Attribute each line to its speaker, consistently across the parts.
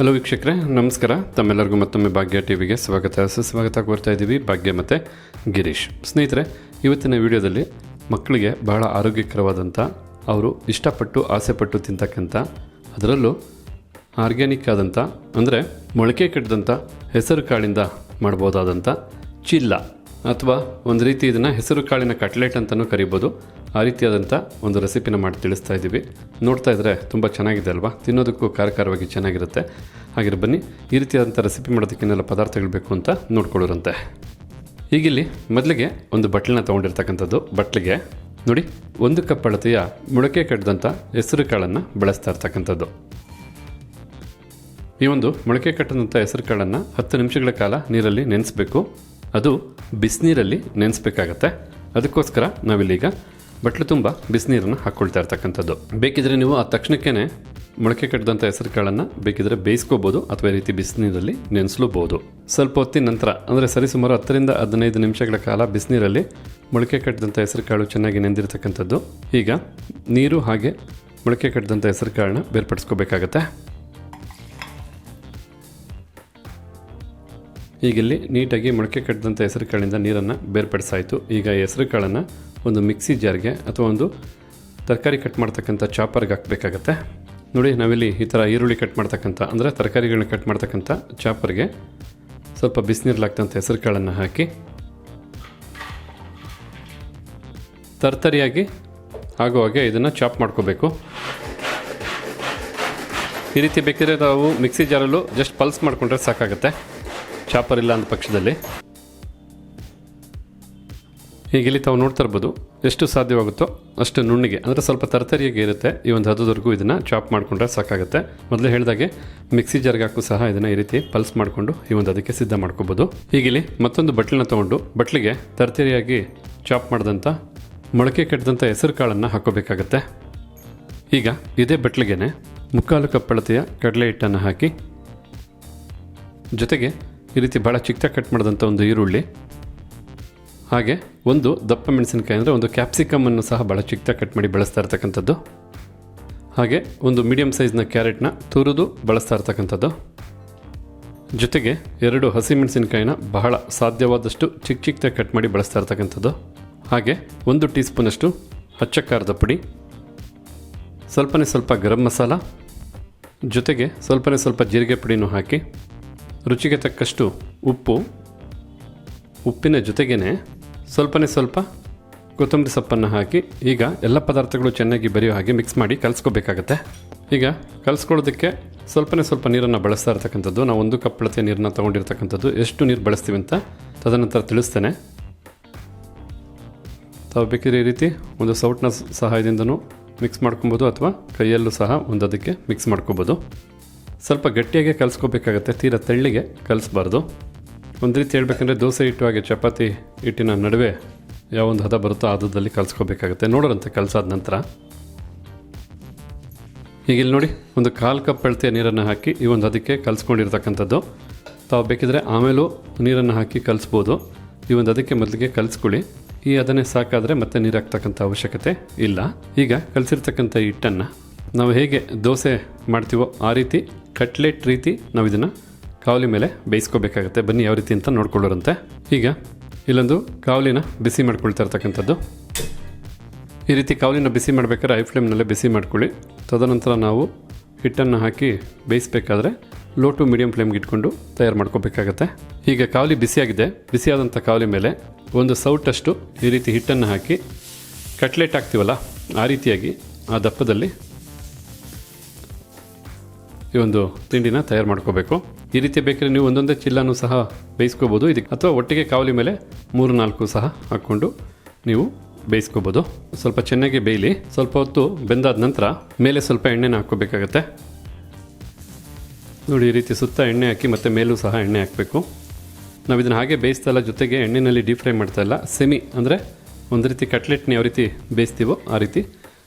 Speaker 1: Hello ವೀಕ್ಷಕರೇ, ನಮಸ್ಕಾರ. ತಮ್ಮೆಲ್ಲರಿಗೂ ಮತ್ತೊಮ್ಮೆ ಭಾಗ್ಯ ಟಿ ವಿಗೆ ಸ್ವಾಗತ. ಸುಸ್ವಾಗತ ಕೋರ್ತಾ ಇದ್ದೀವಿ ಭಾಗ್ಯ ಮತ್ತು ಗಿರೀಶ್. ಸ್ನೇಹಿತರೆ, ಇವತ್ತಿನ ವಿಡಿಯೋದಲ್ಲಿ ಮಕ್ಕಳಿಗೆ ಬಹಳ ಆರೋಗ್ಯಕರವಾದಂಥ, ಅವರು ಇಷ್ಟಪಟ್ಟು, ಆಸೆಪಟ್ಟು ತಿಂತಕ್ಕಂಥ, ಅದರಲ್ಲೂ ಆರ್ಗ್ಯಾನಿಕ್ ಆದಂಥ, ಅಂದರೆ ಮೊಳಕೆ ಕಟ್ಟಿದಂಥ ಹೆಸರು ಕಾಳಿಂದ ಮಾಡ್ಬೋದಾದಂಥ ಚಿಲ್ಲ. ಅಥವಾ ಒಂದು ರೀತಿ ಇದನ್ನು ಹೆಸರು ಕಾಳಿನ ಕಟ್ಲೆಟ್ ಅಂತಲೂ ಕರಿಬೋದು. ಆ ರೀತಿಯಾದಂಥ ಒಂದು ರೆಸಿಪಿನ ಮಾಡಿ ತಿಳಿಸ್ತಾ ಇದ್ದೀವಿ ನೋಡ್ತಾ ಇದ್ದರೆ ತುಂಬ ಚೆನ್ನಾಗಿದೆ ಅಲ್ವಾ? ತಿನ್ನೋದಕ್ಕೂ ಖಾರಖಾರವಾಗಿ ಚೆನ್ನಾಗಿರುತ್ತೆ. ಹಾಗೆ ಬನ್ನಿ, ಈ ರೀತಿಯಾದಂಥ ರೆಸಿಪಿ ಮಾಡೋದಕ್ಕೇನೆಲ್ಲ ಪದಾರ್ಥಗಳು ಬೇಕು ಅಂತ ನೋಡ್ಕೊಳ್ಳೋರಂತೆ. ಈಗಿಲ್ಲಿ ಮೊದಲಿಗೆ ಒಂದು ಬಟ್ಲನ್ನ ತೊಗೊಂಡಿರ್ತಕ್ಕಂಥದ್ದು. ಬಟ್ಲಿಗೆ ನೋಡಿ, ಒಂದು ಕಪ್ ಅಳತೆಯ ಮೊಳಕೆ ಕಟ್ಟಿದಂಥ ಹೆಸರು ಕಾಳನ್ನು ಬಳಸ್ತಾ ಇರ್ತಕ್ಕಂಥದ್ದು. ಈ ಒಂದು ಮೊಳಕೆ ಕಟ್ಟಿದಂಥ ಹೆಸರು ಕಾಳನ್ನು ಹತ್ತು ನಿಮಿಷಗಳ ಕಾಲ ನೀರಲ್ಲಿ ನೆನೆಸಬೇಕು. ಅದು ಬಿಸಿನೀರಲ್ಲಿ ನೆನೆಸ್ಬೇಕಾಗತ್ತೆ. ಅದಕ್ಕೋಸ್ಕರ ನಾವಿಲ್ಲೀಗ ಬಟ್ಲು ತುಂಬ ಬಿಸಿನೀರನ್ನು ಹಾಕ್ಕೊಳ್ತಾ ಇರ್ತಕ್ಕಂಥದ್ದು. ಬೇಕಿದ್ರೆ ನೀವು ಆ ತಕ್ಷಣಕ್ಕೇ ಮೊಳಕೆ ಕಟ್ಟಿದಂಥ ಹೆಸರು ಕಾಳನ್ನು ಬೇಕಿದ್ರೆ ಬೇಯಿಸ್ಕೋಬೋದು ಅಥವಾ ಈ ರೀತಿ ಬಿಸಿನೀರಲ್ಲಿ ನೆನೆಸಲೂಬಹುದು ಸ್ವಲ್ಪ ಹೊತ್ತಿನ ನಂತರ, ಅಂದರೆ ಸರಿಸುಮಾರು ಹತ್ತರಿಂದ ಹದಿನೈದು ನಿಮಿಷಗಳ ಕಾಲ ಬಿಸಿನೀರಲ್ಲಿ ಮೊಳಕೆ ಕಟ್ಟಿದಂಥ ಹೆಸರು ಕಾಳು ಚೆನ್ನಾಗಿ ನೆಂದಿರತಕ್ಕಂಥದ್ದು. ಈಗ ನೀರು ಹಾಗೆ ಮೊಳಕೆ ಕಟ್ಟಿದಂಥ ಹೆಸರು ಕಾಳನ್ನ ಬೇರ್ಪಡಿಸ್ಕೋಬೇಕಾಗತ್ತೆ ಈಗಿಲ್ಲಿ ನೀಟಾಗಿ ಮೊಳಕೆ ಕಟ್ಟಿದಂಥ ಹೆಸರು ಕಾಳಿಂದ ನೀರನ್ನು ಬೇರ್ಪಡಿಸಾಯಿತು. ಈಗ ಹೆಸರು ಕಾಳನ್ನು ಒಂದು ಮಿಕ್ಸಿ ಜಾರ್ಗೆ ಅಥವಾ ಒಂದು ತರಕಾರಿ ಕಟ್ ಮಾಡ್ತಕ್ಕಂಥ ಚಾಪರ್ಗೆ ಹಾಕಬೇಕಾಗತ್ತೆ. ನೋಡಿ, ನಾವಿಲ್ಲಿ ಈ ಥರ ಈರುಳ್ಳಿ ಕಟ್ ಮಾಡ್ತಕ್ಕಂಥ, ಅಂದರೆ ತರಕಾರಿಗಳನ್ನ ಕಟ್ ಮಾಡ್ತಕ್ಕಂಥ ಚಾಪರ್ಗೆ ಸ್ವಲ್ಪ ಬಿಸಿನೀರಲಾಗ್ತಂಥ ಹೆಸರು ಕಾಳನ್ನು ಹಾಕಿ ತರ್ತರಿಯಾಗಿ ಆಗೋ ಹಾಗೆ ಇದನ್ನು ಚಾಪ್ ಮಾಡ್ಕೋಬೇಕು. ಈ ರೀತಿ ಬೇಕಿದ್ರೆ ನಾವು ಮಿಕ್ಸಿ ಜಾರಲ್ಲೂ ಜಸ್ಟ್ ಪಲ್ಸ್ ಮಾಡಿಕೊಂಡ್ರೆ ಸಾಕಾಗುತ್ತೆ. ಚಾಪರ್ ಇಲ್ಲ ಅಂದ ಪಕ್ಷದಲ್ಲಿ. ಈಗ ಇಲ್ಲಿ ತಾವು ನೋಡ್ತಾ ಇರ್ಬೋದು, ಎಷ್ಟು ಸಾಧ್ಯವಾಗುತ್ತೋ ಅಷ್ಟು ನುಣ್ಣಿಗೆ, ಅಂದರೆ ಸ್ವಲ್ಪ ತರತರಿಯಾಗಿ ಇರುತ್ತೆ ಈ ಒಂದು ಹದದವರೆಗೂ ಇದನ್ನು ಚಾಪ್ ಮಾಡಿಕೊಂಡ್ರೆ ಸಾಕಾಗುತ್ತೆ. ಮೊದಲೇ ಹೇಳಿದಾಗೆ ಮಿಕ್ಸಿ ಜಾರ್ಗೆ ಹಾಕು ಸಹ ಇದನ್ನು ಈ ರೀತಿ ಪಲ್ಸ್ ಮಾಡಿಕೊಂಡು ಈ ಒಂದು ಅದಕ್ಕೆ ಸಿದ್ಧ ಮಾಡ್ಕೋಬೋದು. ಈಗ ಇಲ್ಲಿ ಮತ್ತೊಂದು ಬಟ್ಲನ್ನ ತೊಗೊಂಡು ಬಟ್ಲಿಗೆ ತರತರಿಯಾಗಿ ಚಾಪ್ ಮಾಡಿದಂಥ ಮೊಳಕೆ ಕೆಟ್ಟದಂಥ ಹೆಸರು ಕಾಳನ್ನು ಹಾಕೋಬೇಕಾಗತ್ತೆ. ಈಗ ಇದೇ ಬಟ್ಲಿಗೆ ಮುಕ್ಕಾಲು ಕಪ್ಪಳತೆಯ ಕಡಲೆ ಹಿಟ್ಟನ್ನು ಹಾಕಿ ಜೊತೆಗೆ ಈ ರೀತಿ ಭಾಳ ಚಿಕ್ಕದಾಗಿ ಕಟ್ ಮಾಡಿದಂಥ ಒಂದು ಈರುಳ್ಳಿ. ಹಾಗೆ ಒಂದು ದಪ್ಪ ಮೆಣಸಿನಕಾಯಿ ಅಂದರೆ ಒಂದು ಕ್ಯಾಪ್ಸಿಕಮನ್ನು ಸಹ ಭಾಳ ಚಿಕ್ಕದಾಗಿ ಕಟ್ ಮಾಡಿ ಬಳಸ್ತಾ ಇರ್ತಕ್ಕಂಥದ್ದು. ಹಾಗೆ ಒಂದು ಮೀಡಿಯಮ್ ಸೈಜ್ನ ಕ್ಯಾರೆಟ್ನ ತುರಿದು ಬಳಸ್ತಾ ಇರ್ತಕ್ಕಂಥದ್ದು. ಜೊತೆಗೆ ಎರಡು ಹಸಿಮೆಣಸಿನಕಾಯಿನ ಬಹಳ ಸಾಧ್ಯವಾದಷ್ಟು ಚಿಕ್ಕ ಚಿಕ್ಕದಾಗಿ ಕಟ್ ಮಾಡಿ ಬಳಸ್ತಾ ಇರ್ತಕ್ಕಂಥದ್ದು. ಹಾಗೆ ಒಂದು ಟೀ ಸ್ಪೂನಷ್ಟು ಹಚ್ಚ ಖಾರದ ಪುಡಿ. ಸ್ವಲ್ಪನೇ ಸ್ವಲ್ಪ ಗರಂ ಮಸಾಲ. ಜೊತೆಗೆ ಸ್ವಲ್ಪನೇ ಸ್ವಲ್ಪ ಜೀರಿಗೆ ಪುಡಿನೂ ಹಾಕಿ. ರುಚಿಗೆ ತಕ್ಕಷ್ಟು ಉಪ್ಪು, ಉಪ್ಪಿನ ಜೊತೆಗೇ ಸ್ವಲ್ಪನೇ ಸ್ವಲ್ಪ ಕೊತ್ತಂಬರಿ ಸೊಪ್ಪನ್ನು ಹಾಕಿ, ಈಗ ಎಲ್ಲ ಪದಾರ್ಥಗಳು ಚೆನ್ನಾಗಿ ಬರೆಯೋ ಹಾಗೆ ಮಿಕ್ಸ್ ಮಾಡಿ ಕಲಿಸ್ಕೋಬೇಕಾಗತ್ತೆ. ಈಗ ಕಲಿಸ್ಕೊಳ್ಳೋದಕ್ಕೆ ಸ್ವಲ್ಪನೇ ಸ್ವಲ್ಪ ನೀರನ್ನು ಬಳಸ್ತಾ ಇರ್ತಕ್ಕಂಥದ್ದು, ನಾವು ಒಂದು ಕಪ್ಪಳತೆ ನೀರನ್ನ ತೊಗೊಂಡಿರ್ತಕ್ಕಂಥದ್ದು, ಎಷ್ಟು ನೀರು ಬಳಸ್ತೀವಿ ಅಂತ ತದನಂತರ ತಿಳಿಸ್ತೇನೆ. ತಾವು ಬೇಕಿದ್ರೆ ಈ ರೀತಿ ಒಂದು ಸೌಟ್ನ ಸಹಾಯದಿಂದನೂ ಮಿಕ್ಸ್ ಮಾಡ್ಕೊಬೋದು ಅಥವಾ ಕೈಯಲ್ಲೂ ಸಹ ಒಂದು ಅದಕ್ಕೆ ಮಿಕ್ಸ್ ಮಾಡ್ಕೊಬೋದು. ಸ್ವಲ್ಪ ಗಟ್ಟಿಯಾಗೆ ಕಲಿಸ್ಕೋಬೇಕಾಗತ್ತೆ, ತೀರಾ ತೆಳ್ಳಿಗೆ ಕಲಿಸ್ಬಾರ್ದು. ಒಂದು ರೀತಿ ಹೇಳ್ಬೇಕಂದ್ರೆ ದೋಸೆ ಹಿಟ್ಟು ಹಾಗೆ ಚಪಾತಿ ಹಿಟ್ಟಿನ ನಡುವೆ ಯಾವ ಒಂದು ಹದ ಬರುತ್ತೋ ಆ ಹದದಲ್ಲಿ ಕಲಿಸ್ಕೋಬೇಕಾಗತ್ತೆ. ನೋಡೋರಂತೆ ಕಲಸಾದ ನಂತರ. ಈಗ ಇಲ್ಲಿ ನೋಡಿ, ಒಂದು ಕಾಲು ಕಪ್ ಅಳತೆಯ ನೀರನ್ನು ಹಾಕಿ ಈ ಒಂದು ಅದಕ್ಕೆ ಕಲಿಸ್ಕೊಂಡಿರ್ತಕ್ಕಂಥದ್ದು. ತಾವು ಬೇಕಿದ್ರೆ ಆಮೇಲೂ ನೀರನ್ನು ಹಾಕಿ ಕಲಿಸ್ಬೋದು. ಈ ಒಂದು ಅದಕ್ಕೆ ಮೊದಲಿಗೆ ಕಲಿಸ್ಕೊಳ್ಳಿ. ಈ ಅದನ್ನೇ ಸಾಕಾದರೆ ಮತ್ತೆ ನೀರು ಹಾಕ್ತಕ್ಕಂಥ ಅವಶ್ಯಕತೆ ಇಲ್ಲ. ಈಗ ಕಲಿಸಿರ್ತಕ್ಕಂಥ ಹಿಟ್ಟನ್ನು ನಾವು ಹೇಗೆ ದೋಸೆ ಮಾಡ್ತೀವೋ ಆ ರೀತಿ ಕಟ್ಲೆಟ್ ರೀತಿ ನಾವು ಇದನ್ನು ಕಾವಲಿ ಮೇಲೆ ಬೇಯಿಸ್ಕೋಬೇಕಾಗತ್ತೆ. ಬನ್ನಿ ಯಾವ ರೀತಿ ಅಂತ ನೋಡ್ಕೊಳ್ಳೋರಂತೆ. ಈಗ ಇಲ್ಲೊಂದು ಕಾವಲಿನ ಬಿಸಿ ಮಾಡ್ಕೊಳ್ತಾ ಇರ್ತಕ್ಕಂಥದ್ದು. ಈ ರೀತಿ ಕಾವಲಿನ ಬಿಸಿ ಮಾಡಬೇಕಾದ್ರೆ ಐ ಫ್ಲೇಮ್ನಲ್ಲೇ ಬಿಸಿ ಮಾಡ್ಕೊಳ್ಳಿ. ತದನಂತರ ನಾವು ಹಿಟ್ಟನ್ನು ಹಾಕಿ ಬೇಯಿಸಬೇಕಾದ್ರೆ ಲೋ ಟು ಮೀಡಿಯಂ ಫ್ಲೇಮ್ಗೆ ಇಟ್ಕೊಂಡು ತಯಾರು ಮಾಡ್ಕೋಬೇಕಾಗತ್ತೆ. ಈಗ ಕಾವಲಿ ಬಿಸಿಯಾಗಿದೆ. ಬಿಸಿಯಾದಂಥ ಕಾವಲಿ ಮೇಲೆ ಒಂದು ಸೌಟಷ್ಟು ಈ ರೀತಿ ಹಿಟ್ಟನ್ನು ಹಾಕಿ ಕಟ್ಲೆಟ್ ಹಾಕ್ತೀವಲ್ಲ, ಆ ರೀತಿಯಾಗಿ ಆ ದಪ್ಪದಲ್ಲಿ ಈ ಒಂದು ತಿಂಡಿನ ತಯಾರು ಮಾಡ್ಕೋಬೇಕು. ಈ ರೀತಿ ಬೇಕಾದ್ರೆ ನೀವು ಒಂದೊಂದೇ ಚಿಲ್ಲನೂ ಸಹ ಬೇಯಿಸ್ಕೋಬೋದು. ಇದಕ್ಕೆ ಅಥವಾ ಒಟ್ಟಿಗೆ ಕಾವಲಿ ಮೇಲೆ ಮೂರು, ನಾಲ್ಕು ಸಹ ಹಾಕ್ಕೊಂಡು ನೀವು ಬೇಯಿಸ್ಕೋಬೋದು. ಸ್ವಲ್ಪ ಚೆನ್ನಾಗಿ ಬೇಯಲಿ, ಸ್ವಲ್ಪ ಹೊತ್ತು ಬೆಂದಾದ ನಂತರ ಮೇಲೆ ಸ್ವಲ್ಪ ಎಣ್ಣೆನ ಹಾಕ್ಕೋಬೇಕಾಗತ್ತೆ. ನೋಡಿ, ಈ ರೀತಿ ಸುತ್ತ ಎಣ್ಣೆ ಹಾಕಿ ಮತ್ತೆ ಮೇಲೂ ಸಹ ಎಣ್ಣೆ ಹಾಕಬೇಕು. ನಾವು ಇದನ್ನು ಹಾಗೆ ಬೇಯಿಸ್ತಾ ಇಲ್ಲ, ಜೊತೆಗೆ ಎಣ್ಣೆಯಲ್ಲಿ ಡೀಪ್ ಫ್ರೈ ಮಾಡ್ತಾ ಇಲ್ಲ. ಸೆಮಿ ಅಂದರೆ ಒಂದು ರೀತಿ ಕಟ್ಲೆಟ್ನ ಯಾವ ರೀತಿ ಬೇಯಿಸ್ತೀವೋ ಆ ರೀತಿ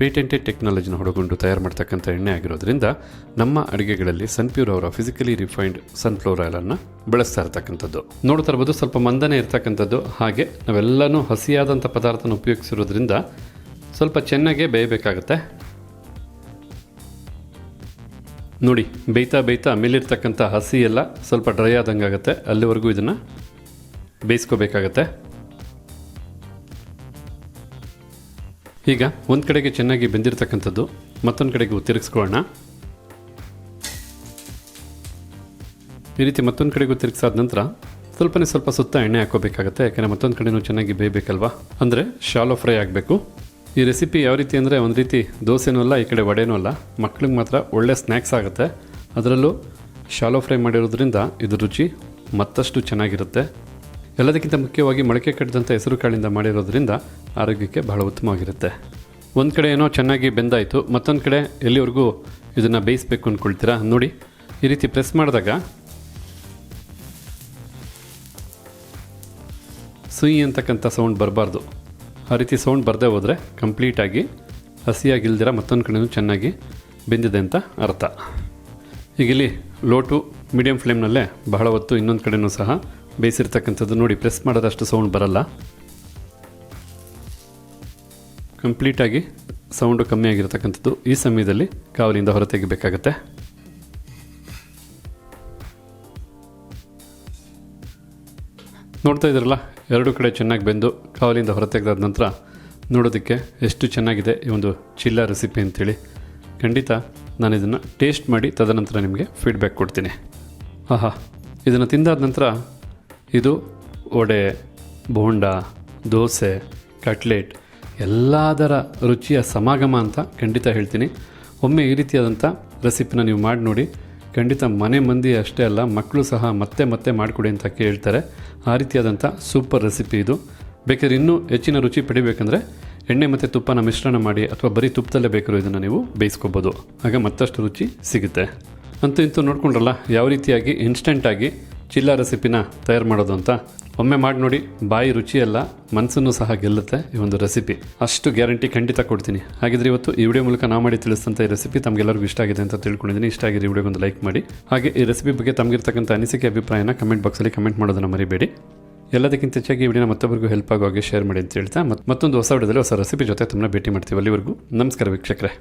Speaker 1: ಪೇಟೆಂಟೆಡ್ ಟೆಕ್ನಾಲಜಿನ ಹೊಡಗೊಂಡು ತಯಾರು ಮಾಡ್ತಕ್ಕಂಥ ಎಣ್ಣೆ ಆಗಿರೋದ್ರಿಂದ ನಮ್ಮ ಅಡುಗೆಗಳಲ್ಲಿ ಸನ್ಪ್ಯೂರ್ ಅವರ ಫಿಸಿಕಲಿ ರಿಫೈನ್ಡ್ ಸನ್ಫ್ಲವರ್ ಆಯಿಲನ್ನು ಬಳಸ್ತಾ ಇರ್ತಕ್ಕಂಥದ್ದು. ನೋಡ್ತಾ ಇರ್ಬೋದು, ಸ್ವಲ್ಪ ಮಂದನೆ ಇರ್ತಕ್ಕಂಥದ್ದು. ಹಾಗೆ ನಾವೆಲ್ಲನೂ ಹಸಿಯಾದಂಥ ಪದಾರ್ಥನ ಉಪಯೋಗಿಸಿರೋದ್ರಿಂದ ಸ್ವಲ್ಪ ಚೆನ್ನಾಗೇ ಬೇಯಬೇಕಾಗತ್ತೆ. ನೋಡಿ, ಬೇಯ್ತಾ ಬೇಯ್ತಾ ಮೇಲಿರ್ತಕ್ಕಂಥ ಹಸಿ ಎಲ್ಲ ಸ್ವಲ್ಪ ಡ್ರೈ ಆದಂಗೆ ಆಗುತ್ತೆ ಅಲ್ಲಿವರೆಗೂ ಇದನ್ನು ಬೇಯಿಸ್ಕೋಬೇಕಾಗತ್ತೆ. ಈಗ ಒಂದು ಕಡೆಗೆ ಚೆನ್ನಾಗಿ ಬೆಂದಿರತಕ್ಕಂಥದ್ದು, ಮತ್ತೊಂದು ಕಡೆಗೆ ತಿರುಗಿಸ್ಕೊಳ್ಳೋಣ. ಈ ರೀತಿ ಮತ್ತೊಂದು ಕಡೆಗೂ ತಿರುಗಿಸಾದ ನಂತರ ಸ್ವಲ್ಪನೇ ಸ್ವಲ್ಪ ಸುತ್ತ ಎಣ್ಣೆ ಹಾಕೋಬೇಕಾಗತ್ತೆ ಯಾಕಂದರೆ ಮತ್ತೊಂದು ಕಡೆನೂ ಚೆನ್ನಾಗಿ ಬೇಯಬೇಕಲ್ವಾ? ಅಂದರೆ ಶಾಲೋ ಫ್ರೈ ಆಗಬೇಕು. ಈ ರೆಸಿಪಿ ಯಾವ ರೀತಿ ಅಂದರೆ ಒಂದು ರೀತಿ ದೋಸೆನೂ ಅಲ್ಲ, ಈ ಕಡೆ ವಡೆನೂ ಅಲ್ಲ, ಮಕ್ಳಿಗೆ ಮಾತ್ರ ಒಳ್ಳೆ ಸ್ನ್ಯಾಕ್ಸ್ ಆಗುತ್ತೆ. ಅದರಲ್ಲೂ ಶಾಲೋ ಫ್ರೈ ಮಾಡಿರೋದ್ರಿಂದ ಇದು ರುಚಿ ಮತ್ತಷ್ಟು ಚೆನ್ನಾಗಿರುತ್ತೆ. ಎಲ್ಲದಕ್ಕಿಂತ ಮುಖ್ಯವಾಗಿ ಮೊಳಕೆ ಕಟ್ಟಿದಂಥ ಹೆಸರು ಕಾಳಿಂದ ಮಾಡಿರೋದ್ರಿಂದ ಆರೋಗ್ಯಕ್ಕೆ ಬಹಳ ಉತ್ತಮವಾಗಿರುತ್ತೆ. ಒಂದು ಕಡೆ ಏನೋ ಚೆನ್ನಾಗಿ ಬೆಂದಾಯಿತು, ಮತ್ತೊಂದು ಕಡೆ ಎಲ್ಲಿವರೆಗೂ ಇದನ್ನು ಬೇಯಿಸ್ಬೇಕು ಅಂದ್ಕೊಳ್ತೀರಾ ನೋಡಿ, ಈ ರೀತಿ ಪ್ರೆಸ್ ಮಾಡಿದಾಗ ಸುಯಿ ಅಂತಕ್ಕಂಥ ಸೌಂಡ್ ಬರಬಾರ್ದು. ಆ ರೀತಿ ಸೌಂಡ್ ಬರದೇ ಹೋದರೆ ಕಂಪ್ಲೀಟಾಗಿ ಹಸಿಯಾಗಿಲ್ದಿರ ಮತ್ತೊಂದು ಕಡೆಯೂ ಚೆನ್ನಾಗಿ ಬೆಂದಿದೆ ಅಂತ ಅರ್ಥ. ಈಗ ಇಲ್ಲಿ ಲೋ ಟು ಮೀಡಿಯಂ ಫ್ಲೇಮ್ನಲ್ಲೇ ಬಹಳ ಹೊತ್ತು ಇನ್ನೊಂದು ಕಡೆಯೂ ಸಹ ಬೇಯಿಸಿರ್ತಕ್ಕಂಥದ್ದು ನೋಡಿ, ಪ್ರೆಸ್ ಮಾಡೋದಷ್ಟು ಸೌಂಡ್ ಬರಲ್ಲ. ಕಂಪ್ಲೀಟಾಗಿ ಸೌಂಡು ಕಮ್ಮಿ ಆಗಿರತಕ್ಕಂಥದ್ದು ಈ ಸಮಯದಲ್ಲಿ ಕಾವಲಿಂದ ಹೊರತೆಗಿಬೇಕಾಗತ್ತೆ ನೋಡ್ತಾ ಇದ್ರಲ್ಲ ಎರಡು ಕಡೆ ಚೆನ್ನಾಗಿ ಬೆಂದು ಕಾವಲಿಂದ ಹೊರತೆಗೆದಾದ ನಂತರ ನೋಡೋದಕ್ಕೆ ಎಷ್ಟು ಚೆನ್ನಾಗಿದೆ ಈ ಒಂದು ಚಿಲ್ಲ ರೆಸಿಪಿ ಅಂತೇಳಿ. ಖಂಡಿತ ನಾನು ಇದನ್ನು ಟೇಸ್ಟ್ ಮಾಡಿ ತದನಂತರ ನಿಮಗೆ ಫೀಡ್ಬ್ಯಾಕ್ ಕೊಡ್ತೀನಿ. ಆಹಾ, ಇದನ್ನು ತಿಂದಾದ ನಂತರ ಇದು ವಡೆ, ಬೋಂಡ, ದೋಸೆ, ಕಟ್ಲೆಟ್ ಎಲ್ಲದರ ರುಚಿಯ ಸಮಾಗಮ ಅಂತ ಖಂಡಿತ ಹೇಳ್ತೀನಿ. ಒಮ್ಮೆ ಈ ರೀತಿಯಾದಂಥ ರೆಸಿಪಿನ ನೀವು ಮಾಡಿ ನೋಡಿ. ಖಂಡಿತ ಮನೆ ಮಂದಿ ಅಷ್ಟೇ ಅಲ್ಲ, ಮಕ್ಕಳು ಸಹ ಮತ್ತೆ ಮತ್ತೆ ಮಾಡಿಕೊಡಿ ಅಂತ ಕೇಳ್ತಾರೆ. ಆ ರೀತಿಯಾದಂಥ ಸೂಪರ್ ರೆಸಿಪಿ ಇದು. ಬೇಕಾದ್ರೆ ಇನ್ನೂ ಹೆಚ್ಚಿನ ರುಚಿ ಪಡಿಬೇಕಂದ್ರೆ ಎಣ್ಣೆ ಮತ್ತು ತುಪ್ಪನ ಮಿಶ್ರಣ ಮಾಡಿ ಅಥವಾ ಬರೀ ತುಪ್ಪದಲ್ಲೇ ಬೇಕಾದ್ರೂ ಇದನ್ನು ನೀವು ಬೇಯಿಸ್ಕೋಬೋದು. ಆಗ ಮತ್ತಷ್ಟು ರುಚಿ ಸಿಗುತ್ತೆ. ಅಂತೂ ಇಂತೂ ನೋಡ್ಕೊಂಡ್ರಲ್ಲ, ಯಾವ ರೀತಿಯಾಗಿ ಇನ್ಸ್ಟೆಂಟಾಗಿ ಚಿಲ್ಲ ರೆಸಿಪಿನ ತಯಾರು ಮಾಡೋದು ಅಂತ ಒಮ್ಮೆ ಮಾಡಿ ನೋಡಿ, ಬಾಯಿ ರುಚಿಯಲ್ಲ ಮನಸ್ಸನ್ನು ಸಹ ಗೆಲ್ಲುತ್ತೆ ಈ ಒಂದು ರೆಸಿಪಿ. ಅಷ್ಟು ಗ್ಯಾರಂಟಿ ಖಂಡಿತ ಕೊಡ್ತೀನಿ. ಹಾಗಿದ್ರೆ ಇವತ್ತು ಈ ವಿಡಿಯೋ ಮೂಲಕ ನಾ ಮಾಡಿ ತಿಳಿಸಿದಂಥ ಈ ರೆಸಿಪಿ ತಮಗೆಲ್ಲರಿಗೂ ಇಷ್ಟ ಆಗಿದೆ ಅಂತ ತಿಳ್ಕೊಂಡಿದ್ದೀನಿ. ಇಷ್ಟ ಆಗಿದೆ ವಿಡಿಯೋ ಒಂದು ಲೈಕ್ ಮಾಡಿ. ಹಾಗೆ ಈ ರೆಸಿಪಿ ಬಗ್ಗೆ ತಮಗಿರ್ತಕ್ಕಂಥ ಅನಿಸಿಕೆ, ಅಭಿಪ್ರಾಯನ ಕಮೆಂಟ್ ಬಾಕ್ಸಲ್ಲಿ ಕಮೆಂಟ್ ಮಾಡೋದನ್ನು ಮರಿಬೇಡಿ. ಎಲ್ಲದಕ್ಕಿಂತ ಹೆಚ್ಚಾಗಿ ಈ ವಿಡಿಯೋನ ಮತ್ತೊಬ್ಬರಿಗೂ ಹೆಲ್ಪ್ ಆಗೋ ಹಾಗೆ ಶೇರ್ ಮಾಡಿ ಅಂತ ಹೇಳ್ತಾ ಮತ್ತೊಂದು ಹೊಸ ವಿಡಿಯೋದಲ್ಲಿ ಹೊಸ ರೆಸಿಪಿ ಜೊತೆ ತಮ್ಮನ್ನ ಭೇಟಿ ಮಾಡ್ತೀವಿ ಅಲ್ಲಿವರೆಗೂ. ನಮಸ್ಕಾರ ವೀಕ್ಷಕರೇ.